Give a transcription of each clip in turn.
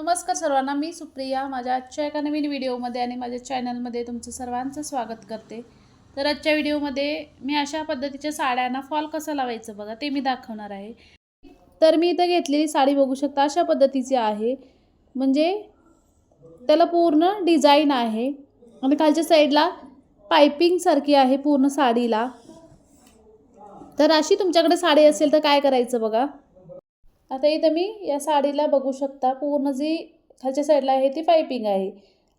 नमस्कार सर्वांना मी सुप्रिया. माझ्या आजच्या एका नवीन व्हिडिओमध्ये आणि माझ्या चॅनलमध्ये तुमचं सर्वांचं स्वागत करते. तर आजच्या व्हिडिओमध्ये मी अशा पद्धतीच्या साड्यांना फॉल कसं लावायचं बघा ते मी दाखवणार आहे. तर मी इथं घेतलेली साडी बघू शकता अशा पद्धतीची आहे. म्हणजे त्याला पूर्ण डिझाईन आहे. आणि खालच्या साईडला पायपिंगसारखी आहे पूर्ण साडीला. तर अशी तुमच्याकडे साडी असेल तर काय करायचं बघा? आता इथं मी या साडीला बघू शकता पूर्ण जी खालच्या साईडला आहे ती पायपिंग आहे.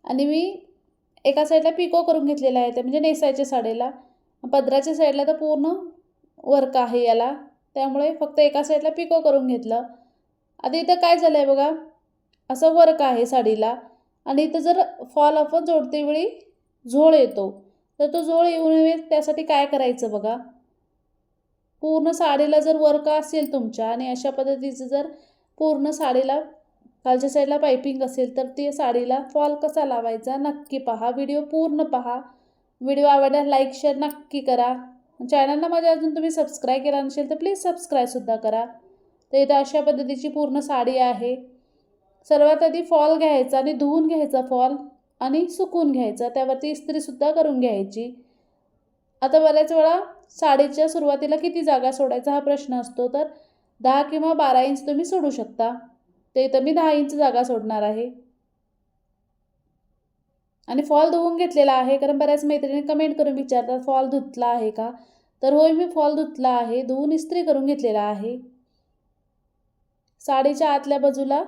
आणि मी एका साईडला पिको करून घेतलेला आहे ते म्हणजे नेसायच्या साडीला. पदराच्या साईडला तर पूर्ण वर्क आहे याला. त्यामुळे फक्त एका साईडला पिको करून घेतलं. आता इथं काय झालं आहे बघा असं वर्क आहे साडीला. आणि इथं जर फॉल आपण जोडते वेळी झोळ येतो. तर तो झोळ येऊ नये त्यासाठी काय करायचं बघा? पूर्ण साडीला जर वर्क असेल तुमच्या आणि अशा पद्धतीचं जर पूर्ण साडीला खालच्या साईडला पायपिंग असेल तर ती साडीला फॉल कसा लावायचा नक्की पहा. व्हिडिओ पूर्ण पहा. व्हिडिओ आवडल्यास लाईक शेअर नक्की करा. चॅनलला माझ्या अजून तुम्ही सबस्क्राईब केला नसेल तर प्लीज सबस्क्राईबसुद्धा करा. तर इथं अशा पद्धतीची पूर्ण साडी आहे. सर्वात आधी फॉल घ्यायचा आणि धुवून घ्यायचा फॉल आणि सुकून घ्यायचा. त्यावरती इस्त्रीसुद्धा करून घ्यायची. आता बऱ्याच वेळा साडीच्या सुरुवातीला किती जागा सोडायचा हा प्रश्न असतो तर दहा किंवा बारा इंच तुम्ही सोडू शकता. ते इथं मी दहा इंच जागा सोडणार आहे. आणि फॉल धुवून घेतलेला आहे कारण बऱ्याच मैत्रिणी कमेंट करून विचारतात फॉल धुतला आहे का? तर होय मी फॉल धुतला आहे धुवून इस्त्री करून घेतलेला आहे. साडीच्या आतल्या बाजूला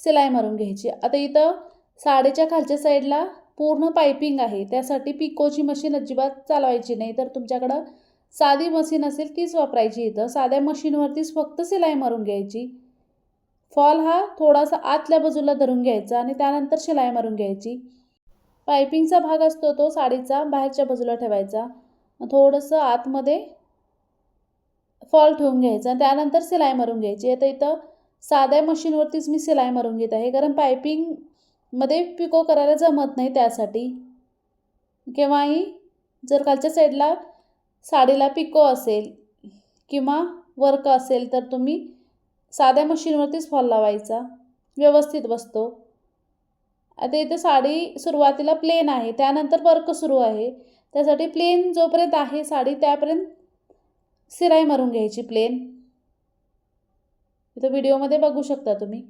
सिलाई मारून घ्यायची. आता इथं साडीच्या खालच्या साईडला पूर्ण पायपिंग आहे. त्यासाठी पिकोची मशीन अजिबात चालवायची नाही. तर तुमच्याकडं साधी मशीन असेल तीच वापरायची इथं. साध्या मशीनवरतीच फक्त शिलाई मारून घ्यायची. फॉल हा थोडासा आतल्या बाजूला धरून घ्यायचा आणि त्यानंतर शिलाई मारून घ्यायची. पायपिंगचा भाग असतो तो साडीचा बाहेरच्या बाजूला ठेवायचा. थोडंसं आतमध्ये फॉल ठेवून घ्यायचा त्यानंतर सिलाई मारून घ्यायची. आता इथं साध्या मशीनवरतीच मी सिलाई मारून घेत आहे. कारण पायपिंग मध्ये पिको करायला जमत नाही त्यासाठी. केव्हाही जर खालच्या साईडला साडीला पिको असेल किंवा वर्क असेल तर तुम्ही साध्या मशीनवरतीच फॉल लावायचा. व्यवस्थित बसतो. आता इथं साडी सुरुवातीला प्लेन आहे त्यानंतर वर्क सुरू आहे. त्यासाठी प्लेन जोपर्यंत आहे साडी त्यापर्यंत सिराई मारून घ्यायची प्लेन इथं व्हिडिओमध्ये बघू शकता तुम्ही.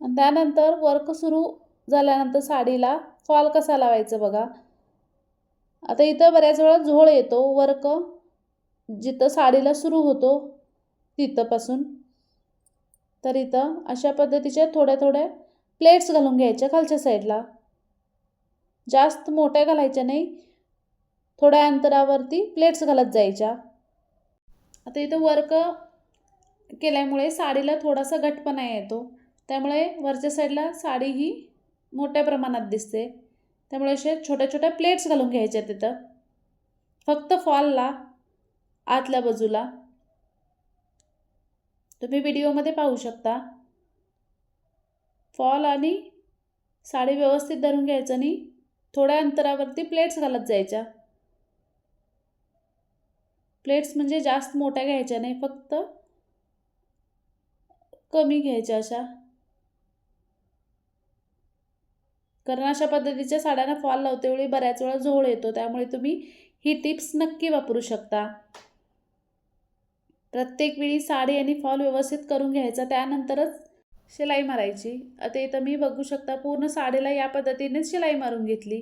आणि त्यानंतर वर्क सुरू झाल्यानंतर साडीला फॉल कसा लावायचं बघा. आता इथं बऱ्याच वेळा झोळ येतो वर्क जिथं साडीला सुरू होतो तिथंपासून. तर इथं अशा पद्धतीच्या थोड्या थोड्या प्लेट्स घालून घ्यायच्या खालच्या साईडला जास्त मोठ्या घालायच्या नाही. थोड्या अंतरावरती प्लेट्स घालत जायच्या. आता इथं वर्क केल्यामुळे साडीला थोडासा घटपणा येतो. त्यामुळे वरच्या साईडला साडी ही मोठ्या प्रमाणात दिसते. त्यामुळे असे छोट्या छोट्या प्लेट्स घालून घ्यायच्या तिथं. फक्त फॉलला आतल्या बाजूला. तुम्ही व्हिडिओमध्ये पाहू शकता. फॉल आणि साडी व्यवस्थित धरून घ्यायचं आणि थोड्या अंतरावरती प्लेट्स घालत जायच्या. प्लेट्स म्हणजे जास्त मोठ्या घ्यायच्या नाही फक्त कमी घ्यायच्या अशा. कारण अशा पद्धतीच्या साड्यांना फॉल लावते वेळी बऱ्याच वेळा झोळ येतो त्यामुळे तुम्ही ही टिप्स नक्की वापरू शकता. प्रत्येक वेळी साडी आणि फॉल व्यवस्थित करून घ्यायचा त्यानंतरच शिलाई मारायची. आता इथं मी बघू शकता पूर्ण साडीला या पद्धतीनेच शिलाई मारून घेतली.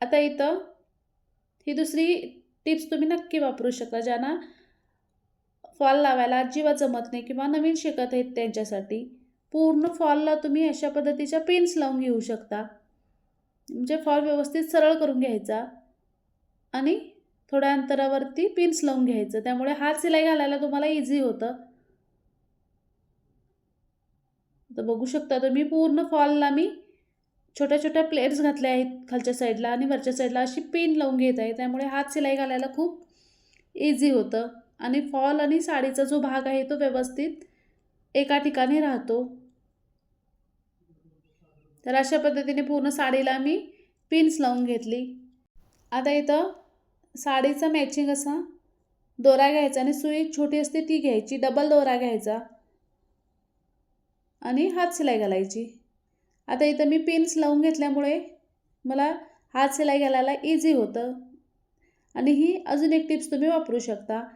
आता इथं ही दुसरी टिप्स तुम्ही नक्की वापरू शकता ज्यांना फॉल लावायला अजिबात जमत नाही किंवा नवीन शिकत आहेत त्यांच्यासाठी. पूर्ण फॉलला तुम्ही अशा पद्धतीच्या पेन्स लावून घेऊ शकता. म्हणजे फॉल व्यवस्थित सरळ करून घ्यायचा आणि थोड्या अंतरावरती पिन्स लावून घ्यायचं. त्यामुळे हात सिलाई घालायला तुम्हाला इझी होतं. तर बघू शकता तुम्ही पूर्ण फॉलला मी छोट्या छोट्या प्लेट्स घातल्या आहेत खालच्या साईडला आणि वरच्या साईडला अशी पिन लावून घेत आहे. त्यामुळे हात सिलाई घालायला खूप इझी होतं. आणि फॉल आणि साडीचा जो भाग आहे तो व्यवस्थित एका ठिकाणी राहतो. तर अशा पद्धतीने पूर्ण साडीला मी पिन्स लावून घेतली. आता इथं साडीचा मॅचिंग असा दोरा घ्यायचा आणि सुई छोटी असते ती घ्यायची डबल दोरा घ्यायचा. आणि हात शिलाई घालायची. आता इथं मी पिन्स लावून घेतल्यामुळे मला हात शिलाई घालायला इझी होतं. आणि ही अजून एक टिप्स तुम्ही वापरू शकता.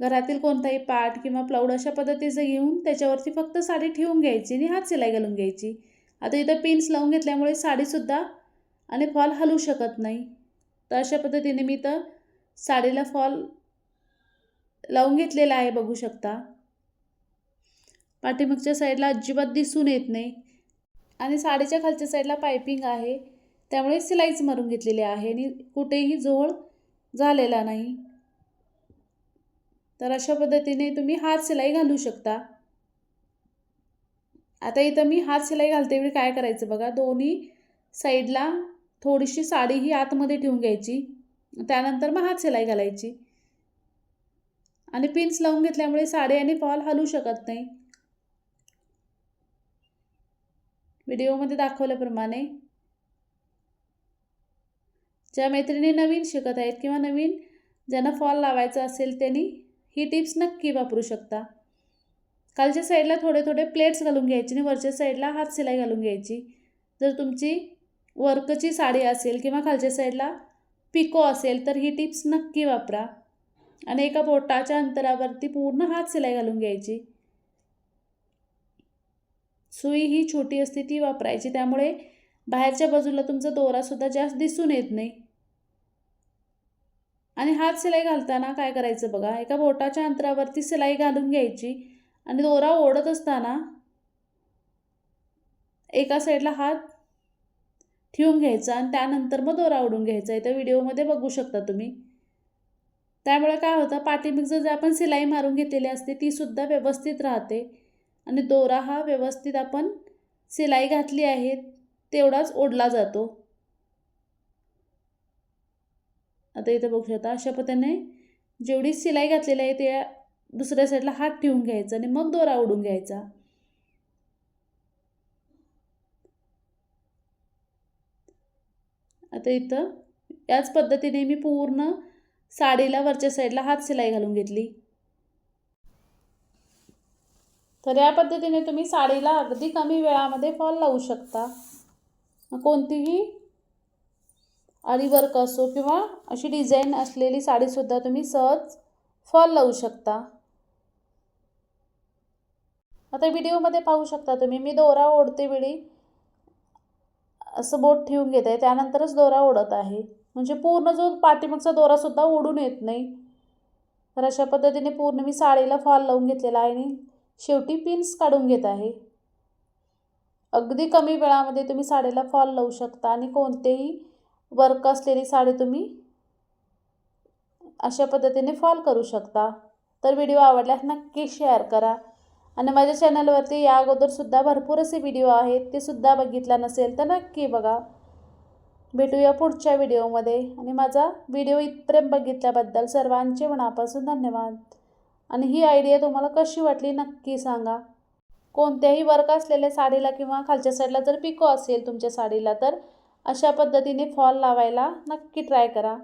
घरातील कोणताही पाट किंवा प्लाऊड अशा पद्धतीचं घेऊन त्याच्यावरती फक्त साडी ठेवून घ्यायची आणि हात शिलाई घालून घ्यायची. आता इथं पिन्स लावून घेतल्यामुळे साडीसुद्धा आणि फॉल हलू शकत नाही. तर अशा पद्धतीने मी तर साडीला फॉल लावून घेतलेला आहे बघू शकता. पाठीमागच्या साईडला अजिबात दिसून येत नाही. आणि साडीच्या खालच्या साईडला पायपिंग आहे. त्यामुळे सिलाईच मारून घेतलेली आहे आणि कुठेही जोळ झालेला नाही. तर अशा पद्धतीने तुम्ही हात शिलाई घालू शकता. आता इथं मी हात शिलाई घालते वेळी काय करायचं बघा. दोन्ही साईडला थोडीशी साडी ही आतमध्ये ठेवून घ्यायची. त्यानंतर मग हात शिलाई घालायची. आणि पिन्स लावून घेतल्यामुळे साडी आणि फॉल हलू शकत नाही. व्हिडिओमध्ये दाखवल्याप्रमाणे ज्या मैत्रिणी नवीन शिकत आहेत किंवा नवीन ज्यांना फॉल लावायचा असेल त्यांनी ही टिप्स नक्की वापरू शकता. खालच्या साईडला थोडे थोडे प्लेट्स घालून घ्यायचे आणि वरच्या साईडला हात शिलाई घालून घ्यायची. जर तुमची वर्कची साडी असेल किंवा खालच्या साईडला पिको असेल तर ही टिप्स नक्की वापरा. आणि एका बोटाच्या अंतरावरती पूर्ण हात शिलाई घालून घ्यायची. सुई ही छोटी असते ती वापरायची. त्यामुळे बाहेरच्या बाजूला तुमचा दोरासुद्धा जास्त दिसून येत नाही. आणि हात शिलाई घालताना काय करायचं बघा? एका बोटाच्या अंतरावरती शिलाई घालून घ्यायची. आणि दोरा ओढत असताना एका साईडला हात ठेवून घ्यायचा आणि त्यानंतर मग दोरा ओढून घ्यायचा. इथं व्हिडिओमध्ये बघू शकता तुम्ही. त्यामुळे काय होतं? पाठीमागचं जे आपण शिलाई मारून घेतलेली असते तीसुद्धा व्यवस्थित राहते. आणि दोरा हा व्यवस्थित आपण शिलाई घातली आहे तेवढाच ओढला जातो. आता इथं बघू शकता अशा पद्धतीने जेवढी शिलाई घातलेली आहे त्या दुसऱ्या साईडला हात ठेवून घ्यायचा आणि मग दोरा ओढून घ्यायचा. आता इथं याच पद्धतीने मी पूर्ण साडीला वरच्या साईडला हात शिलाई घालून घेतली. तर या पद्धतीने तुम्ही साडीला अगदी कमी वेळामध्ये फॉल लावू शकता. कोणतीही आणि वर्क असो किंवा अशी डिझाईन असलेली साडीसुद्धा तुम्ही सहज फॉल लावू शकता. आता व्हिडिओमध्ये पाहू शकता तुम्ही मी दोरा ओढते वेळी असं बोट ठेवून घेत आहे त्यानंतरच दोरा ओढत आहे. म्हणजे पूर्ण जो पाठीमागचा दोरासुद्धा ओढून येत नाही. तर अशा पद्धतीने पूर्ण मी साडीला फॉल लावून घेतलेला आहे आणि शेवटी पिन्स काढून घेत आहे. अगदी कमी वेळामध्ये तुम्ही साडीला फॉल लावू शकता आणि कोणतेही वर्क असलेली साडी तुम्ही अशा पद्धतीने फॉल करू शकता. तर व्हिडिओ आवडल्यास नक्की शेअर करा. आणि माझ्या चॅनलवरती या अगोदरसुद्धा भरपूर असे व्हिडिओ आहेत ते सुद्धा बघितला नसेल तर नक्की बघा. भेटूया पुढच्या व्हिडिओमध्ये आणि माझा व्हिडिओ इथपर्यंत बघितल्याबद्दल सर्वांचे मनापासून धन्यवाद. आणि ही आयडिया तुम्हाला कशी वाटली नक्की सांगा. कोणत्याही वर्क असलेल्या साडीला किंवा खालच्या साईडला जर पिको असेल तुमच्या साडीला तर अशा पद्धतीने फॉल लावायला नक्की ट्राय करा.